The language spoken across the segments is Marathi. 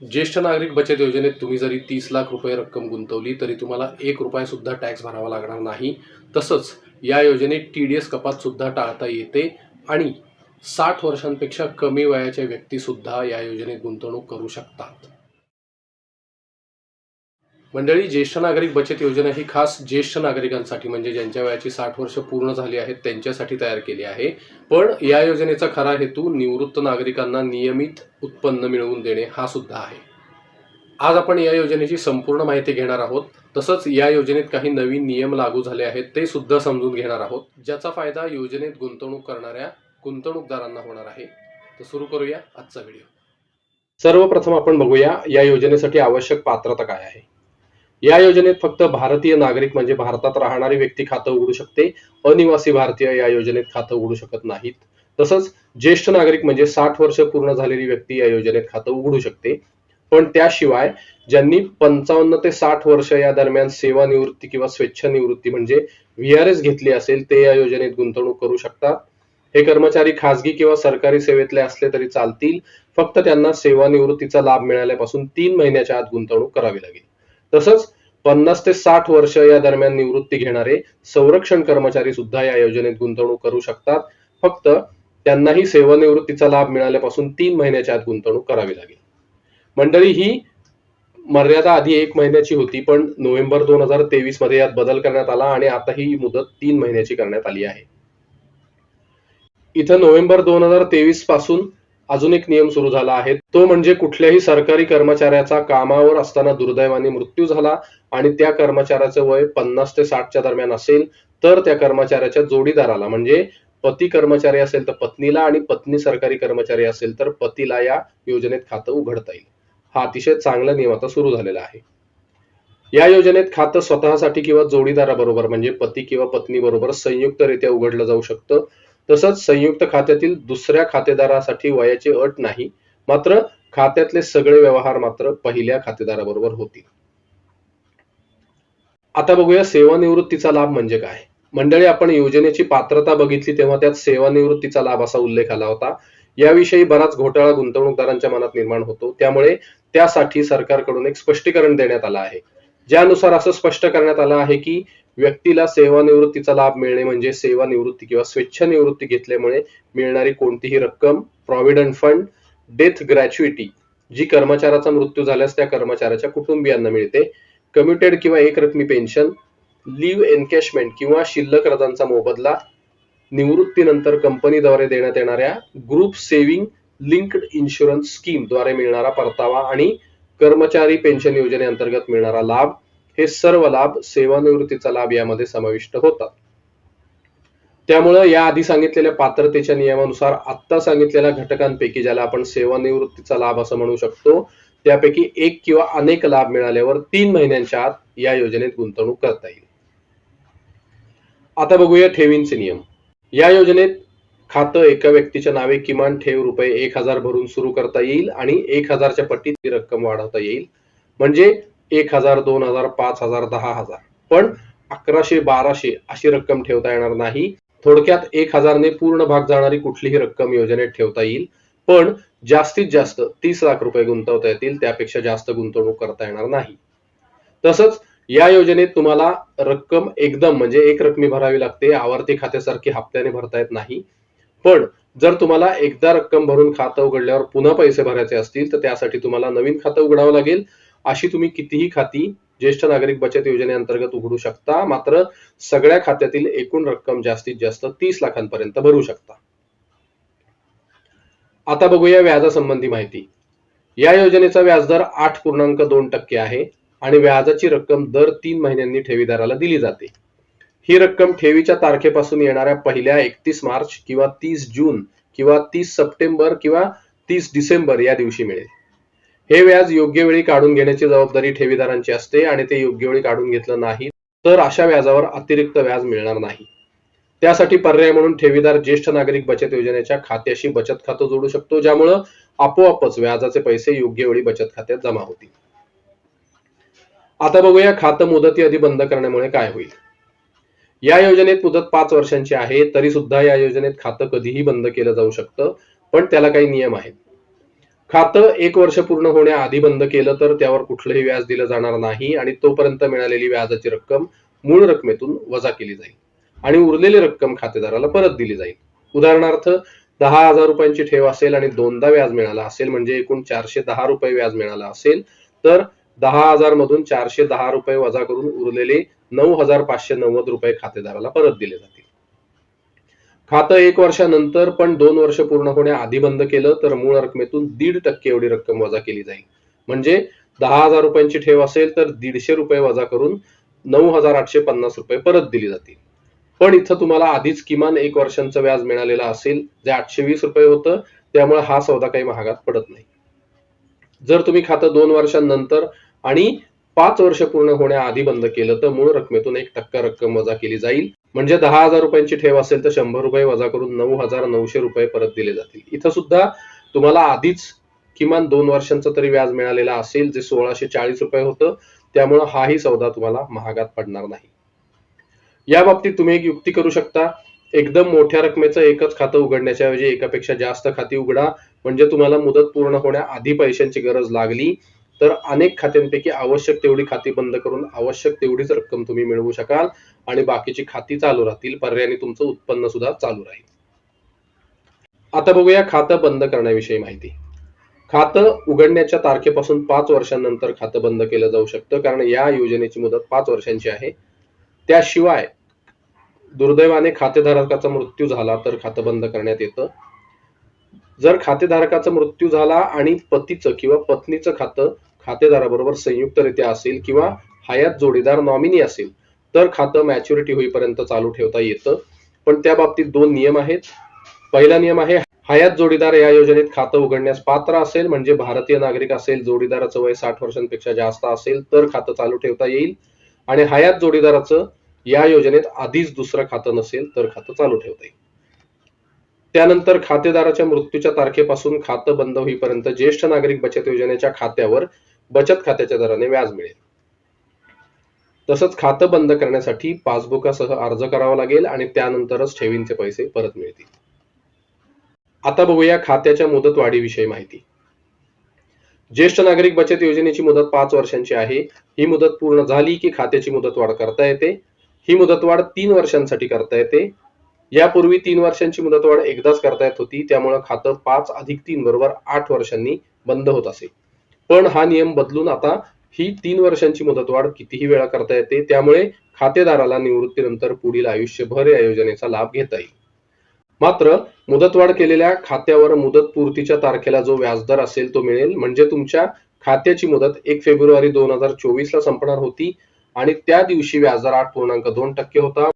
ज्येष्ठ नागरिक बचत योजनेत तुम्ही जरी तीस लाख रुपये रक्कम गुंतवली तरी तुम्हाला एक रुपयासुद्धा टॅक्स भरावा लागणार नाही. तसंच या योजनेत टी डी एस कपातसुद्धा टाळता येते आणि साठ वर्षांपेक्षा कमी वयाच्या व्यक्तीसुद्धा या योजनेत गुंतवणूक करू शकतात. मंडळी ज्येष्ठ नागरिक बचत योजना ही खास ज्येष्ठ नागरिकांसाठी म्हणजे ज्यांच्या वयाची साठ वर्ष पूर्ण झाली आहेत त्यांच्यासाठी तयार केली आहे. पण या योजनेचा खरा हेतू निवृत्त नागरिकांना नियमित उत्पन्न मिळवून देणे हा सुद्धा आहे. आज आपण या योजनेची संपूर्ण माहिती घेणार आहोत. तसंच या योजनेत काही नवीन नियम लागू झाले आहेत ते सुद्धा समजून घेणार आहोत ज्याचा फायदा योजनेत गुंतवणूक करणाऱ्या गुंतवणूकदारांना होणार आहे. तर सुरू करूया आजचा व्हिडिओ. सर्वप्रथम आपण बघूया या योजनेसाठी आवश्यक पात्रता काय आहे? या योजनेत फक्त भारतीय नागरिक म्हणजे भारतात राहणारी व्यक्ती खातं उघडू शकते अनिवासी भारतीय या योजनेत खातं उघडू शकत नाहीत. तसंच ज्येष्ठ नागरिक म्हणजे साठ वर्ष पूर्ण झालेली व्यक्ती या योजनेत खातं उघडू शकते. पण त्याशिवाय ज्यांनी पंचावन्न ते साठ वर्ष या दरम्यान सेवानिवृत्ती किंवा स्वेच्छानिवृत्ती म्हणजे व्ही आर एस घेतली असेल ते या योजनेत गुंतवणूक करू शकतात. हे कर्मचारी खासगी किंवा सरकारी सेवेतले असले तरी चालतील. फक्त त्यांना सेवानिवृत्तीचा लाभ मिळाल्यापासून तीन महिन्याच्या आत गुंतवणूक करावी लागेल. तसंच पन्नास ते साठ वर्ष या दरम्यान निवृत्ती घेणारे संरक्षण कर्मचारी सुद्धा या योजनेत गुंतवणूक करू शकतात. फक्त त्यांनाही सेवानिवृत्तीचा लाभ मिळाल्यापासून तीन महिन्याच्या आत गुंतवणूक करावी लागेल. मंडळी ही मर्यादा आधी एक महिन्याची होती पण नोव्हेंबर दोन हजार तेवीसमध्ये यात बदल करण्यात आला आणि आता ही मुदत तीन महिन्याची करण्यात आली आहे. इथं नोव्हेंबर दोन हजार तेवीसपासून अजून एक नियम सुरू झाला आहे. तो म्हणजे कुठल्याही सरकारी कर्मचाऱ्याचा कामावर असताना दुर्दैवाने मृत्यू झाला आणि त्या कर्मचाऱ्याचं वय पन्नास ते साठच्या दरम्यान असेल तर त्या कर्मचाऱ्याच्या जोडीदाराला म्हणजे पती कर्मचारी असेल तर पत्नीला आणि पत्नी सरकारी कर्मचारी असेल तर पतीला या योजनेत खातं उघडता येईल. हा अतिशय चांगला नियम आता सुरू झालेला आहे. या योजनेत खातं स्वतःसाठी किंवा जोडीदाराबरोबर म्हणजे पती किंवा पत्नी बरोबर संयुक्तरित्या उघडलं जाऊ शकतं. तसंच संयुक्त खात्यातील दुसऱ्या खातेदारासाठी वयाची अट नाही मात्र खात्यातले सगळे व्यवहार मात्र पहिल्या खातेदाराबरोबर होतील. आता बघूया सेवानिवृत्तीचा लाभ म्हणजे काय? मंडळी आपण योजनेची पात्रता बघितली तेव्हा त्यात सेवानिवृत्तीचा लाभ असा उल्लेख आला होता. याविषयी बराच घोटाळा गुंतवणूकदारांच्या मनात निर्माण होतो. त्यामुळे त्यासाठी सरकारकडून एक स्पष्टीकरण देण्यात आलं आहे. ज्यानुसार असं स्पष्ट करण्यात आलं आहे की व्यक्तीला सेवानिवृत्तीचा लाभ मिळणे म्हणजे सेवानिवृत्ती किंवा स्वेच्छानिवृत्ती घेतल्यामुळे मिळणारी कोणतीही रक्कम प्रॉव्हिडंट फंड डेथ ग्रॅच्युइटी जी कर्मचाऱ्याचा मृत्यू झाल्यास त्या कर्मचाऱ्याच्या कुटुंबियांना मिळते. कम्युटेड किंवा एकरकमी पेन्शन लिव्ह एनकॅशमेंट किंवा शिल्लक रजांचा मोबदला निवृत्तीनंतर कंपनीद्वारे देण्यात येणाऱ्या ग्रुप सेव्हिंग लिंक्ड इन्शुरन्स स्कीमद्वारे मिळणारा परतावा आणि कर्मचारी पेन्शन योजनेअंतर्गत मिळणारा लाभ. हे सर्व लाभ सेवानिवृत्तीचा लाभ यामध्ये समाविष्ट होतात. त्यामुळं या आधी सांगितलेल्या पात्रतेच्या नियमानुसार आत्ता सांगितलेल्या घटकांपैकी ज्याला आपण सेवानिवृत्तीचा लाभ असं म्हणू शकतो त्यापैकी एक किंवा अनेक लाभ मिळाल्यावर तीन महिन्यांच्या आत या योजनेत गुंतवणूक करता येईल. आता बघूया ठेवींचे नियम. या योजनेत खातं एका व्यक्तीच्या नावे किमान ठेव रुपये एक हजार भरून सुरू करता येईल आणि एक हजारच्या पट्टीत ती रक्कम वाढवता येईल. म्हणजे एक हजार दोन हजार पाच हजार दहा हजार. पण अकराशे बाराशे अशी रक्कम ठेवता येणार नाही. थोडक्यात एक हजारने पूर्ण भाग जाणारी कुठलीही रक्कम योजनेत ठेवता येईल. पण जास्तीत जास्त तीस लाख रुपये गुंतवता येतील त्यापेक्षा जास्त गुंतवणूक करता येणार नाही. तसंच या योजनेत तुम्हाला रक्कम एकदम म्हणजे एक रकमी भरावी लागते आवर्ती खात्यासारखी हप्त्याने भरता येत नाही. पण जर तुम्हाला एकदा रक्कम भरून खातं उघडल्यावर पुन्हा पैसे भरायचे असतील तर त्यासाठी तुम्हाला नवीन खातं उघडावं लागेल. अशी तुम्ही कितीही खाती ज्येष्ठ नागरिक बचत योजनेअंतर्गत उघडू शकता. मात्र सगळ्या खात्यातील एकूण रक्कम जास्तीत जास्त तीस लाखांपर्यंत भरू शकता. आता बघूया व्याजासंबंधी माहिती. या योजनेचा व्याजदर आठ पूर्णांक दोन टक्के आहे आणि व्याजाची रक्कम दर तीन महिन्यांनी ठेवीदाराला दिली जाते. ही रक्कम ठेवीच्या तारखेपासून येणाऱ्या पहिल्या एकतीस मार्च किंवा तीस जून किंवा तीस सप्टेंबर किंवा तीस डिसेंबर या दिवशी मिळेल. हे व्याज योग्य वेळी काढून घेण्याची जबाबदारी ठेवीदारांची असते आणि ते योग्य वेळी काढून घेतलं नाही तर अशा व्याजावर अतिरिक्त व्याज मिळणार नाही. त्यासाठी पर्याय म्हणून ठेवीदार ज्येष्ठ नागरिक बचत योजनेच्या खात्याशी बचत खातं जोडू शकतो ज्यामुळं आपोआपच व्याजाचे पैसे योग्य वेळी बचत खात्यात जमा होतील. आता बघूया खातं मुदती आधी बंद करण्यामुळे काय होईल. या योजनेत मुदत पाच वर्षांची आहे तरी सुद्धा या योजनेत खातं कधीही बंद केलं जाऊ शकतं पण त्याला काही नियम आहेत. खातं एक वर्ष पूर्ण होण्याआधी बंद केलं तर त्यावर कुठलंही व्याज दिलं जाणार नाही आणि तोपर्यंत मिळालेली व्याजाची रक्कम मूळ रकमेतून वजा केली जाईल आणि उरलेली रक्कम खातेदाराला परत दिली जाईल. उदाहरणार्थ दहा हजार रुपयांची ठेव असेल आणि दोनदा व्याज मिळाला असेल म्हणजे एकूण चारशे दहा रुपये व्याज मिळाला असेल तर दहा हजार मधून चारशे दहा रुपये वजा करून उरलेले नऊ हजार पाचशे नव्वद रुपये खातेदाराला परत दिले जातील. खातं एक वर्षानंतर पण दोन वर्ष पूर्ण होण्याआधी बंद केलं तर मूळ रकमेतून दीड टक्के एवढी रक्कम वजा केली जाईल. म्हणजे दहा हजार रुपयांची ठेव असेल तर दीडशे रुपये वजा करून नऊ हजार आठशे पन्नास रुपये परत दिली जातील. पण इथं तुम्हाला आधीच किमान एक वर्षांचं व्याज मिळालेलं असेल जे आठशे वीस रुपये होतं त्यामुळे हा सौदा काही महागात पडत नाही. जर तुम्ही खातं दोन वर्षांनंतर आणि पाच वर्ष पूर्ण होण्याआधी बंद केलं तर मूळ रकमेतून एक टक्का रक्कम वजा केली जाईल. म्हणजे दहा हजार रुपयांची ठेव असेल तर शंभर रुपये वजा करून नऊ हजार नऊशे रुपये परत दिले जातील. इथं सुद्धा तुम्हाला आधीच किमान दोन वर्षांचं तरी व्याज मिळालेलं असेल जे सोळाशे चाळीस रुपये होतं त्यामुळे हाही सौदा तुम्हाला महागात पडणार नाही. या बाबतीत तुम्ही एक युक्ती करू शकता एकदम मोठ्या रकमेचं एकच खातं उघडण्याच्या ऐवजी एकापेक्षा जास्त खाती उघडा म्हणजे तुम्हाला मुदत पूर्ण होण्याआधी पैशांची गरज लागली तर अनेक खात्यांपैकी आवश्यक तेवढी खाती बंद करून आवश्यक तेवढीच रक्कम तुम्ही मिळवू शकाल आणि बाकीची खाती चालू राहतील. पर्यायाने तुमचं उत्पन्न सुद्धा चालू राहील. आता बघूया खातं बंद करण्याविषयी माहिती. खातं उघडण्याच्या तारखेपासून पाच वर्षांनंतर खातं बंद केलं जाऊ शकतं कारण या योजनेची मुदत पाच वर्षांची आहे. त्याशिवाय दुर्दैवाने खातेधारकाचा मृत्यू झाला तर खातं बंद करण्यात येतं. जर खातेधारकाचा मृत्यू झाला आणि पतीचं किंवा पत्नीचं खातं खातेदाराबरोबर संयुक्तरित्या असेल किंवा हयात जोडीदार नॉमिनी असेल तर खातं मॅच्युरिटी होईपर्यंत चालू ठेवता येतं. पण त्या बाबतीत दोन नियम आहेत. पहिला नियम आहे हयात जोडीदार या योजनेत खातं उघडण्यास पात्र असेल म्हणजे भारतीय नागरिक असेल जोडीदाराचं वय साठ वर्षांपेक्षा जास्त असेल तर खातं चालू ठेवता येईल. आणि हयात जोडीदाराचं या योजनेत आधीच दुसरं खातं नसेल तर खातं चालू ठेवता येईल. त्यानंतर खातेदाराच्या मृत्यूच्या तारखेपासून खातं बंद होईपर्यंत ज्येष्ठ नागरिक बचत योजनेच्या खात्यावर बचत खात्याच्या दराने व्याज मिळेल. तसंच खातं बंद करण्यासाठी पासबुकासह अर्ज करावा लागेल आणि त्यानंतरच ठेवींचे पैसे परत मिळतील. आता बघूया खात्याच्या मुदत वाढीविषयी माहिती. ज्येष्ठ नागरिक बचत योजनेची मुदत पाच वर्षांची आहे. ही मुदत पूर्ण झाली की खात्याची मुदतवाढ करता येते. ही मुदतवाढ तीन वर्षांसाठी करता येते. यापूर्वी तीन वर्षांची मुदतवाढ एकदाच करता येत होती. त्यामुळे खातं पाच अधिक तीन बरोबर आठ वर्षांनी बंद होत असे. पण हा नियम बदलून आता ही तीन वर्षांची मुदतवाढ कितीही वेळा करता येते त्यामुळे खातेदाराला निवृत्तीनंतर पुढील आयुष्यभर या योजनेचा लाभ घेता येईल. मात्र मुदतवाढ केलेल्या खात्यावर मुदत पूर्तीच्या तारखेला जो व्याजदर असेल तो मिळेल म्हणजे तुमच्या खात्याची मुदत एक फेब्रुवारी दोन हजार चोवीस ला संपणार होती आणि त्या दिवशी व्याजदर आठ पूर्णांक दोन टक्के होता.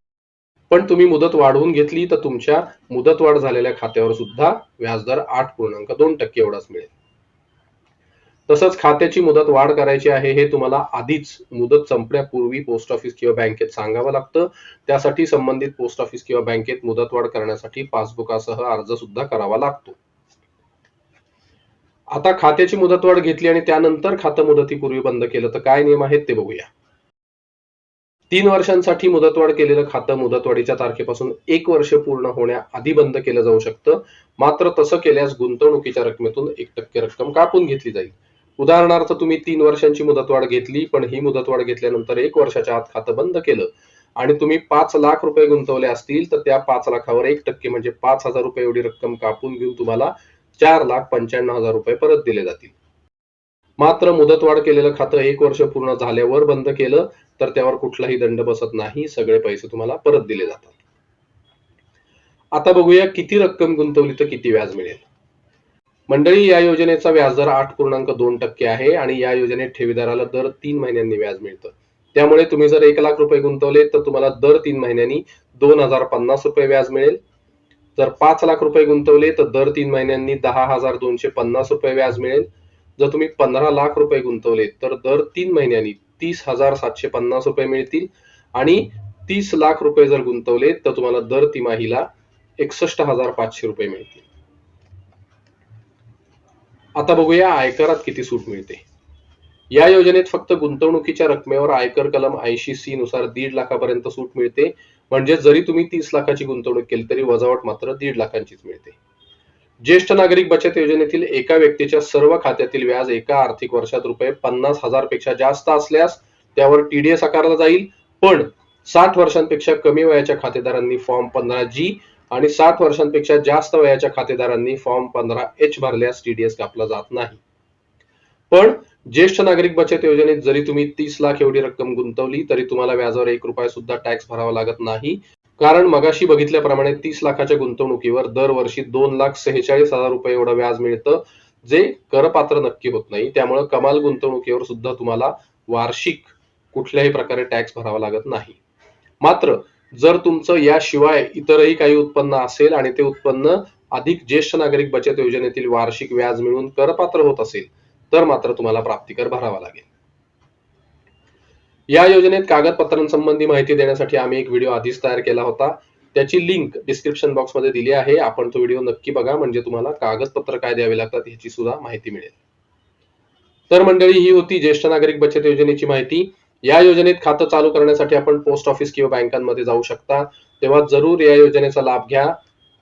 पण तुम्ही मुदत वाढवून घेतली तर तुमच्या मुदतवाढ झालेल्या खात्यावर सुद्धा व्याजदर आठ पूर्णांक दोन टक्के एवढाच मिळेल. तसंच खात्याची मुदत वाढ करायची आहे हे तुम्हाला आधीच मुदत संपण्यापूर्वी पोस्ट ऑफिस किंवा बँकेत सांगावं लागतं. त्यासाठी संबंधित पोस्ट ऑफिस किंवा बँकेत मुदतवाढ करण्यासाठी पासबुकासह अर्ज सुद्धा करावा लागतो. आता खात्याची मुदतवाढ घेतली आणि त्यानंतर खातं मुदतीपूर्वी बंद केलं तर काय नियम आहेत ते बघूया. तीन वर्षांसाठी मुदतवाढ केलेलं खातं मुदतवाढीच्या तारखेपासून एक वर्ष पूर्ण होण्याआधी बंद केलं जाऊ शकतं. मात्र तसं केल्यास गुंतवणुकीच्या रकमेतून एक टक्के रक्कम कापून घेतली जाईल. उदाहरणार्थ तुम्ही तीन वर्षांची मुदतवाढ घेतली पण ही मुदतवाढ घेतल्यानंतर एक वर्षाच्या आत खातं बंद केलं आणि तुम्ही पाच लाख रुपये गुंतवले असतील तर त्या पाच लाखावर एक टक्के म्हणजे पाच हजार रुपये एवढी रक्कम कापून घेऊन तुम्हाला चार लाख पंच्याण्णव हजार रुपये परत दिले जातील. मात्र मुदतवाढ केलेलं खातं एक वर्ष पूर्ण झाल्यावर बंद केलं तर त्यावर कुठलाही दंड बसत नाही सगळे पैसे तुम्हाला परत दिले जातात. आता बघूया किती रक्कम गुंतवली तर किती व्याज मिळेल. मंडळी या योजनेचा व्याजदर आठ पूर्णांक दोन टक्के आहे आणि या योजनेत ठेवीदाराला दर तीन महिन्यांनी व्याज मिळतं. त्यामुळे तुम्ही जर एक लाख रुपये गुंतवले तर तुम्हाला दर तीन महिन्यांनी दोन हजार पन्नास रुपये व्याज मिळेल. जर पाच लाख रुपये गुंतवले तर दर तीन महिन्यांनी दहा हजार दोनशे पन्नास रुपये व्याज मिळेल. जर तुम्ही पंधरा लाख रुपये गुंतवले तर दर तीन महिन्यांनी तीस हजार सातशे पन्नास रुपये मिळतील. आणि तीस लाख रुपये जर गुंतवले तर तुम्हाला दर तिमाहीला एकसष्ट हजार पाचशे रुपये मिळतील. आता बघूया आयकरात किती सूट मिळते. या योजनेत फक्त गुंतवणुकीच्या रकमेवर आयकर कलम ऐंशी सी नुसार दीड लाखापर्यंत सूट मिळते. म्हणजे जरी तुम्ही तीस लाखाची गुंतवणूक केली तरी वजावट मात्र दीड लाखांचीच मिळते. ज्येष्ठ नागरिक बचत योजनेतील एका व्यक्तीच्या सर्व खात्यातील व्याज एका आर्थिक वर्षात रुपये पन्नास हजारपेक्षा जास्त असल्यास त्यावर टीडीएस आकारला जाईल. पण साठ वर्षांपेक्षा कमी वयाच्या खातेदारांनी फॉर्म पंधरा जी आणि साठ वर्षांपेक्षा जास्त वयाच्या खातेदारांनी फॉर्म पंधरा एच भरल्यास टीडीएस कापला जात नाही. पण ज्येष्ठ नागरिक बचत योजनेत जरी तुम्ही तीस लाख एवढी रक्कम गुंतवली तरी तुम्हाला व्याजावर एक रुपया सुद्धा टॅक्स भरावा लागत नाही. कारण मगाशी बघितल्याप्रमाणे तीस लाखाच्या गुंतवणुकीवर दरवर्षी दोन लाख सेहेचाळीस हजार रुपये एवढं व्याज मिळतं जे करपात्र नक्की होत नाही. त्यामुळे कमाल गुंतवणुकीवर सुद्धा तुम्हाला वार्षिक कुठल्याही प्रकारे टॅक्स भरावा लागत नाही. मात्र जर तुमचं याशिवाय इतरही काही उत्पन्न असेल आणि ते उत्पन्न अधिक ज्येष्ठ नागरिक बचत योजनेतील वार्षिक व्याज मिळून करपात्र होत असेल तर मात्र तुम्हाला प्राप्तिकर भरावा लागेल. या योजनेत कागदपत्रांसंबंधी माहिती देण्यासाठी आम्ही एक व्हिडिओ आधीच तयार केला होता. त्याची लिंक डिस्क्रिप्शन बॉक्समध्ये दिली आहे. आपण तो व्हिडिओ नक्की बघा म्हणजे तुम्हाला कागदपत्र काय द्यावे लागतात याची सुद्धा माहिती मिळेल. तर मंडळी ही होती ज्येष्ठ नागरिक बचत योजनेची माहिती. या योजनेत खातं चालू करण्यासाठी आपण पोस्ट ऑफिस किंवा बँकांमध्ये जाऊ शकता. तेव्हा जरूर या योजनेचा लाभ घ्या.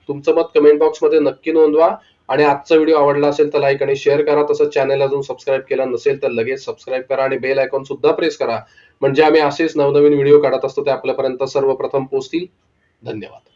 तुमचं मत कमेंट बॉक्समध्ये नक्की नोंदवा. आणि आजचा व्हिडिओ आवडला असेल तर लाईक आणि शेअर करा. तसंच चॅनल अजून सबस्क्राईब केला नसेल तर लगेच सबस्क्राईब करा आणि बेल आयकॉन सुद्धा प्रेस करा. म्हणजे आम्ही असेच नवनवीन व्हिडिओ काढत असतो ते आपल्यापर्यंत सर्वप्रथम पोहोचतील. धन्यवाद.